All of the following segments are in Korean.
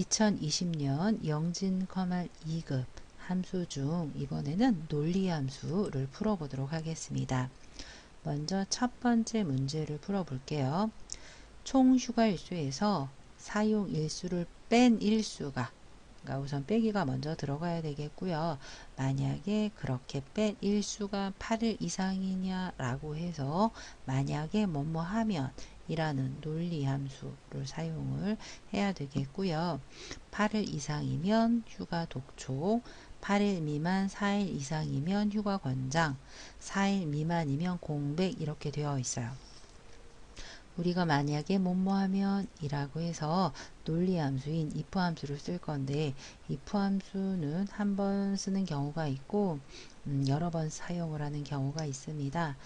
2020년 영진 커말 2급 함수 중 이번에는 논리 함수를 풀어보도록 하겠습니다. 먼저 첫 번째 문제를 풀어볼게요. 총 휴가 일수에서 사용 일수를 뺀 일수가 그러니까 우선 빼기가 먼저 들어가야 되겠고요. 만약에 그렇게 뺀 일수가 8일 이상이냐 라고 해서 만약에 뭐뭐 하면 이라는 논리 함수를 사용을 해야 되겠고요. 8일 이상이면 휴가 독촉, 8일 미만 4일 이상이면 휴가 권장, 4일 미만이면 공백 이렇게 되어 있어요. 우리가 만약에 뭐뭐하면 이라고 해서 논리함수인 if 함수를 쓸 건데 if 함수는 한 번 쓰는 경우가 있고 음, 여러 번 사용을 하는 경우가 있습니다.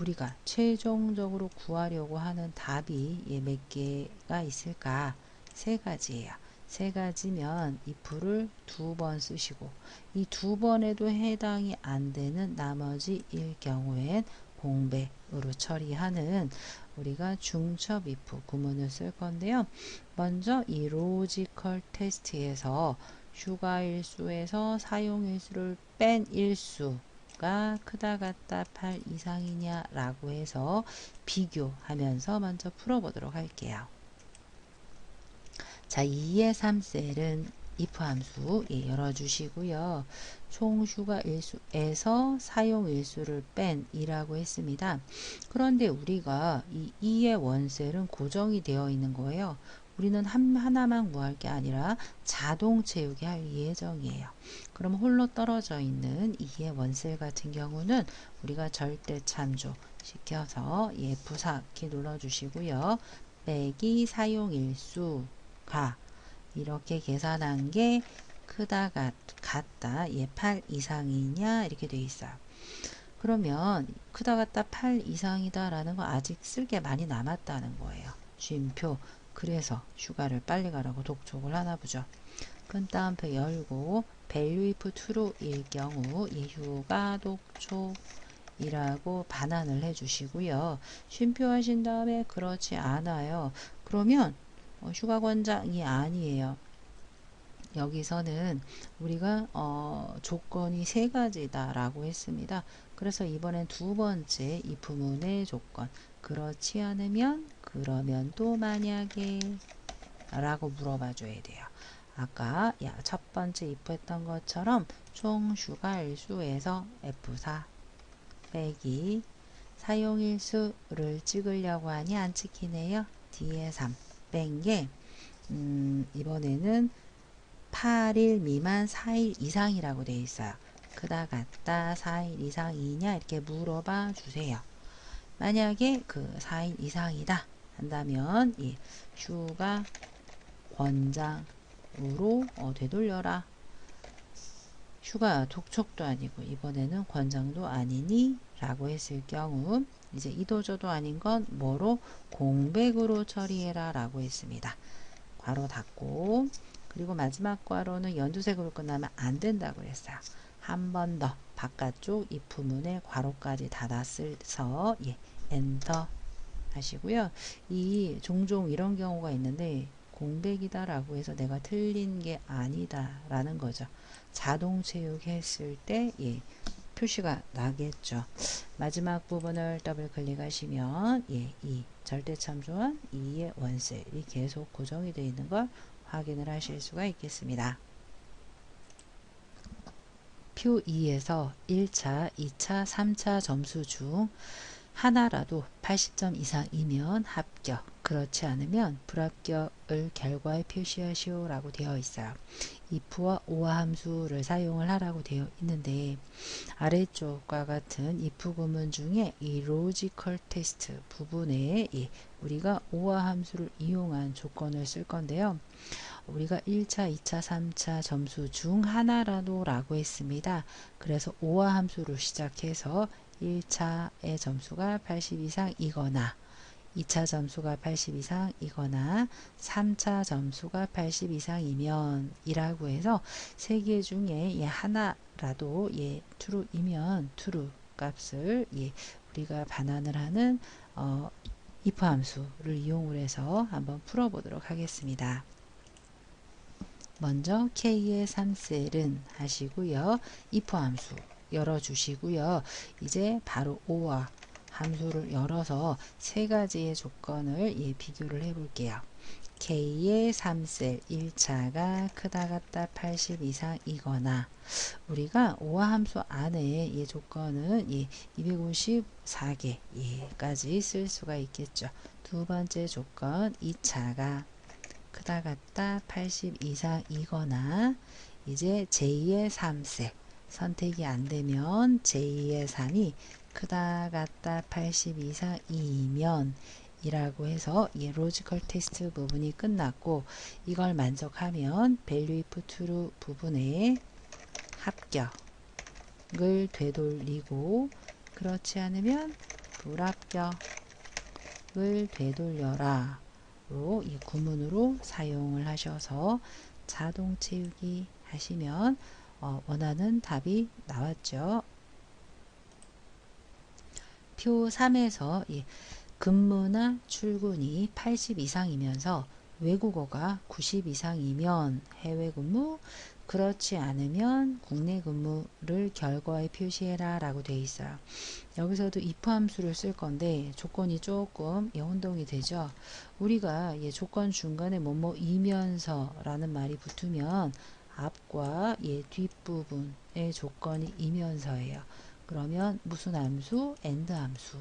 우리가 최종적으로 구하려고 하는 답이 예, 몇 개가 있을까? 세 가지예요. 세 가지면 if를 두 번 쓰시고 이 두 번에도 해당이 안 되는 나머지 일 경우엔 공백으로 처리하는 우리가 중첩 if 구문을 쓸 건데요. 먼저 이 로지컬 테스트에서 휴가 일수에서 사용 일수를 뺀 일수 가 크다 같다 8 이상이냐 라고 해서 비교하면서 먼저 풀어보도록 할게요. 자, 2의 3셀은 if 함수 예, 열어주시고요. 총 휴가 일수에서 사용 일수를 뺀 이라고 했습니다. 그런데 우리가 이 2의 원셀은 고정이 되어 있는 거예요. 우리는 한, 하나만 구할 게 아니라 자동 채우기 할 예정이에요. 그럼 홀로 떨어져 있는 2의 원셀 같은 경우는 우리가 절대 참조 시켜서 예, F4키 눌러주시고요. 빼기 사용일수가 이렇게 계산한 게 크다 같, 같다 얘 8 이상이냐 이렇게 돼 있어요. 그러면 크다 같다 8 이상이다 라는 거 아직 쓸 게 많이 남았다는 거예요. 쉼표 그래서 휴가를 빨리 가라고 독촉을 하나 보죠. 끈 따옴표 열고 value if true일 경우 이 휴가 독촉 이라고 반환을 해 주시고요. 쉼표 하신 다음에 그렇지 않아요. 그러면 어, 휴가 권장이 아니에요. 여기서는 우리가 어, 조건이 세 가지다라고 했습니다. 그래서 이번엔 두 번째 이 부문의 조건 그렇지 않으면 그러면 또 만약에 라고 물어봐 줘야 돼요. 아까 야, 첫 번째 if 했던 것처럼 총 휴가일수에서 F4 빼기 사용일수를 찍으려고 하니 안 찍히네요. D에 3 뺀게 음, 이번에는 8일 미만 4일 이상이라고 되어 있어요. 크다 같다 4일 이상이냐 이렇게 물어봐 주세요. 만약에 그 4일 이상이다 한다면 예, 휴가 권장으로 어, 되돌려라. 휴가 독촉도 아니고 이번에는 권장도 아니니 라고 했을 경우 이제 이도저도 아닌 건 뭐로 공백으로 처리해라 라고 했습니다. 괄호 닫고 그리고 마지막 괄호는 연두색으로 끝나면 안 된다고 했어요. 한 번 더 바깥쪽 입부문에 괄호까지 닫았어서 예, 엔터 하시고요. 이 종종 이런 경우가 있는데 공백이다 라고 해서 내가 틀린 게 아니다 라는 거죠. 자동 체육했을 때 예, 표시가 나겠죠. 마지막 부분을 더블 클릭하시면 예, 이 절대 참조한 2의 원셀이 계속 고정이 되어 있는 걸 확인을 하실 수가 있겠습니다. 표 2에서 1차, 2차, 3차 점수 중 하나라도 80점 이상이면 합격, 그렇지 않으면 불합격을 결과에 표시하시오 라고 되어 있어요. if와 오화 함수를 사용을 하라고 되어 있는데 아래쪽과 같은 if 구문 중에 이 logical test 부분에 우리가 오화 함수를 이용한 조건을 쓸 건데요. 우리가 1차, 2차, 3차 점수 중 하나라도 라고 했습니다. 그래서 오화 함수로 시작해서 1차의 점수가 80 이상이거나 2차 점수가 80 이상이거나 3차 점수가 80 이상이면 이라고 해서 세 개 중에 예 하나라도 예 true이면 true 값을 예 우리가 반환을 하는 어, if 함수를 이용을 해서 한번 풀어보도록 하겠습니다. 먼저 K의 3셀은 하시고요. if 함수 열어주시고요. 이제 바로 5와 함수를 열어서 세 가지의 조건을 예, 비교를 해 볼게요. K의 3셀 1차가 크다 같다 80 이상이거나 우리가 5화 함수 안에 이 조건은 예, 254개 예까지 쓸 수가 있겠죠. 두 번째 조건 2차가 크다 같다 80 이상이거나 이제 제2의 3셀 선택이 안 되면 제2의 3이 크다 같다 80 이상이면 이라고 해서 이 로지컬 테스트 부분이 끝났고 이걸 만족하면 value if true 부분에 합격을 되돌리고 그렇지 않으면 불합격을 되돌려라 이 구문으로 사용을 하셔서 자동 채우기 하시면 어, 원하는 답이 나왔죠. 표 3에서 이 근무나 출근이 80 이상이면서 외국어가 90 이상이면 해외 근무, 그렇지 않으면 국내 근무를 결과에 표시해라 라고 되어 있어요. 여기서도 if 함수를 쓸 건데 조건이 조금 예, 혼동이 되죠. 우리가 예, 조건 중간에 뭐뭐이면서 라는 말이 붙으면 앞과 예, 뒷부분의 조건이 이면서예요. 그러면 무슨 함수? and 함수.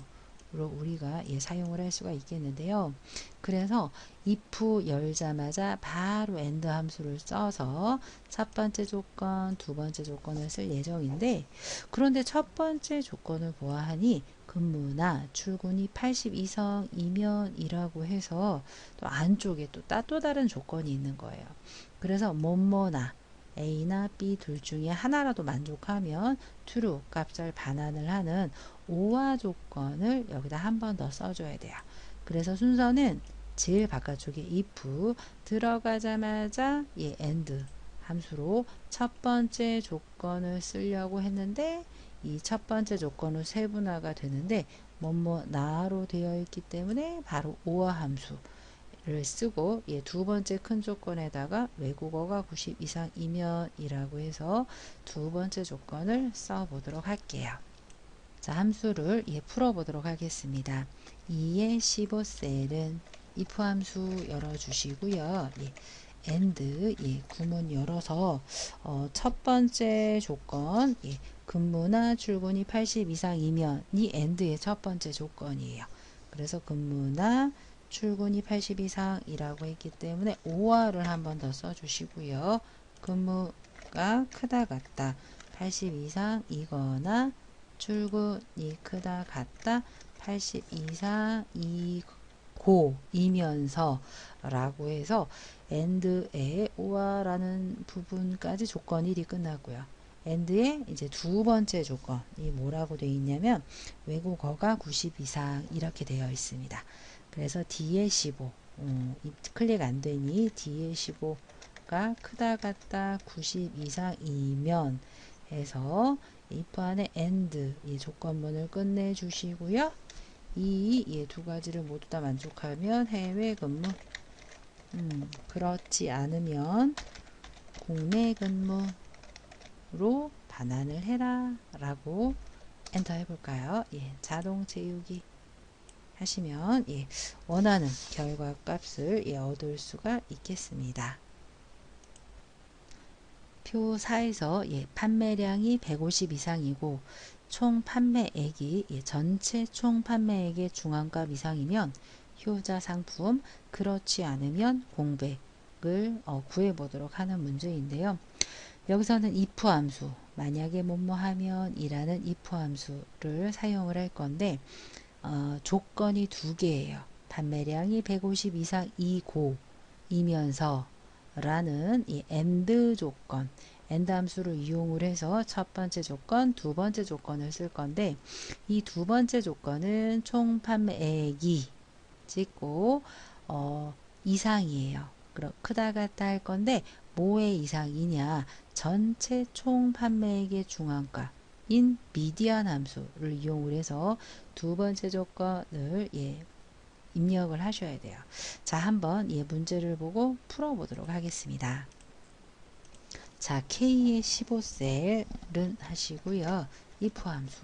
로 우리가 예, 사용을 할 수가 있겠는데요. 그래서 if 열자마자 바로 and 함수를 써서 첫 번째 조건, 두 번째 조건을 쓸 예정인데 그런데 첫 번째 조건을 보아하니 근무나 출근이 80 이상이면 이라고 해서 또 안쪽에 또, 또 다른 조건이 있는 거예요. 그래서 뭐뭐나 A나 B 둘 중에 하나라도 만족하면 true 값을 반환을 하는 오화 조건을 여기다 한 번 더 써줘야 돼요. 그래서 순서는 제일 바깥쪽에 if 들어가자마자 예 and 함수로 첫 번째 조건을 쓰려고 했는데 이 첫 번째 조건은 세분화가 되는데 뭐뭐 나로 되어 있기 때문에 바로 오화 함수 를 쓰고 예, 두 번째 큰 조건에다가 외국어가 90 이상이면 이라고 해서 두 번째 조건을 써 보도록 할게요. 자, 함수를 예, 풀어보도록 하겠습니다. 2의 15셀은 if 함수 열어주시고요. 예, and 예, 구문 열어서 어, 첫 번째 조건 예, 근무나 출근이 80 이상이면 이 and의 첫 번째 조건이에요. 그래서 근무나 출근이 80 이상이라고 했기 때문에 5화를 한 번 더 써주시고요. 근무가 크다 같다 80 이상이거나 출근이 크다 같다 80 이상이고 이면서 라고 해서 and의 오아라는 부분까지 조건 1이 끝났고요. and의 이제 두 번째 조건이 뭐라고 되어 있냐면 외국어가 90 이상 이렇게 되어 있습니다. 그래서 D의 15 음, 클릭 안 되니 D의 15가 크다 같다 90 이상이면 해서 if 안에 and 이 조건문을 끝내 주시고요. 이두 가지를 모두 다 만족하면 해외 근무 음, 그렇지 않으면 국내 근무로 반환을 해라 라고 엔터 해볼까요? 예, 자동 채우기 하시면 예, 원하는 결과 값을 예, 얻을 수가 있겠습니다. 표 4에서 예, 판매량이 150 이상이고 총 판매액이 예, 전체 총 판매액의 중앙값 이상이면 효자 상품 그렇지 않으면 공백을 어, 구해보도록 하는 문제인데요. 여기서는 if 함수 만약에 뭐뭐 하면 이라는 if 함수를 사용을 할 건데 어, 조건이 두 개예요. 판매량이 150 이상 이고 이면서 라는 이 and 조건 and 함수를 이용을 해서 첫 번째 조건, 두 번째 조건을 쓸 건데 이 두 번째 조건은 총 판매액이 찍고 어, 이상이에요. 그럼 크다 같다 할 건데 뭐의 이상이냐 전체 총 판매액의 중앙가 인 미디안 함수를 이용을 해서 두 번째 조건을 예, 입력을 하셔야 돼요. 자, 한번 예, 문제를 보고 풀어보도록 하겠습니다. 자, K의 15셀은 하시고요. if 함수.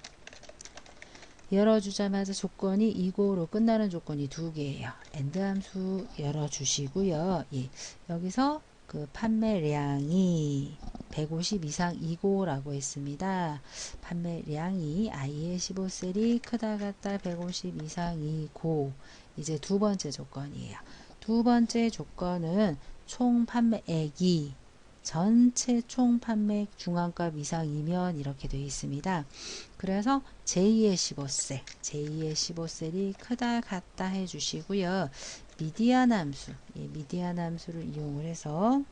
열어주자마자 조건이 이고로 끝나는 조건이 두 개예요. and 함수 열어주시고요. 예, 여기서 그 판매량이 150 이상 이고라고 했습니다. 판매량이 i의 15셀이 크다 같다 150 이상 이고 이제 두 번째 조건이에요. 두 번째 조건은 총 판매액이 전체 총 판매액 중앙값 이상이면 이렇게 되어 있습니다. 그래서 제2의 15셀, 제2의 15셀이 크다 같다 해주시고요. 미디안 함수, 예, 미디안 함수를 이용을 해서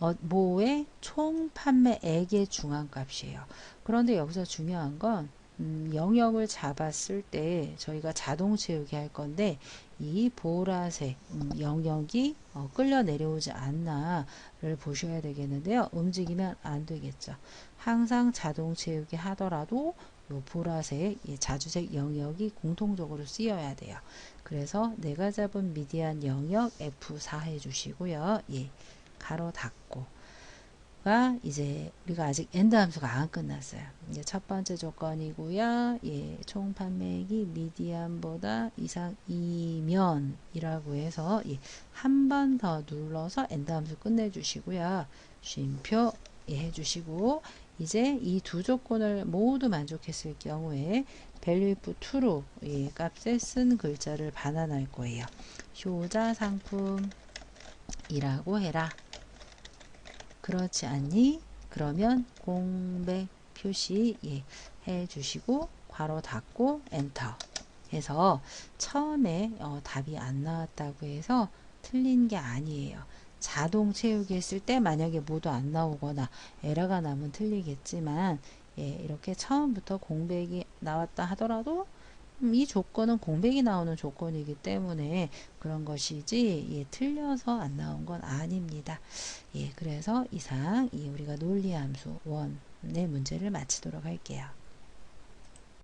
어, 뭐의 총 판매액의 중앙값이에요. 그런데 여기서 중요한 건 음, 영역을 잡았을 때 저희가 자동 채우기 할 건데 이 보라색 음, 영역이 어, 끌려 내려오지 않나를 보셔야 되겠는데요. 움직이면 안 되겠죠. 항상 자동 채우기 하더라도 요 보라색 예, 자주색 영역이 공통적으로 쓰여야 돼요. 그래서 내가 잡은 미디안 영역 F4 해주시고요. 예, 가로 닫고 가 이제 우리가 아직 엔드 함수가 안 끝났어요. 이제 첫 번째 조건이고요. 예, 총 판매액이 미디안보다 이상이면 이라고 해서 예, 한 번 더 눌러서 엔드 함수 끝내주시고요. 쉼표 예, 해주시고 이제 이 두 조건을 모두 만족했을 경우에 value if true 예, 값에 쓴 글자를 반환할 거예요. 효자 상품이라고 해라. 그렇지 않니? 그러면 공백 표시 예, 해 주시고 괄호 닫고 엔터 해서 처음에 어, 답이 안 나왔다고 해서 틀린 게 아니에요. 자동 채우기 했을 때 만약에 모두 안 나오거나 에러가 나면 틀리겠지만 예, 이렇게 처음부터 공백이 나왔다 하더라도 음, 이 조건은 공백이 나오는 조건이기 때문에 그런 것이지 예, 틀려서 안 나온 건 아닙니다. 예, 그래서 이상 이 우리가 논리함수 원의 문제를 마치도록 할게요.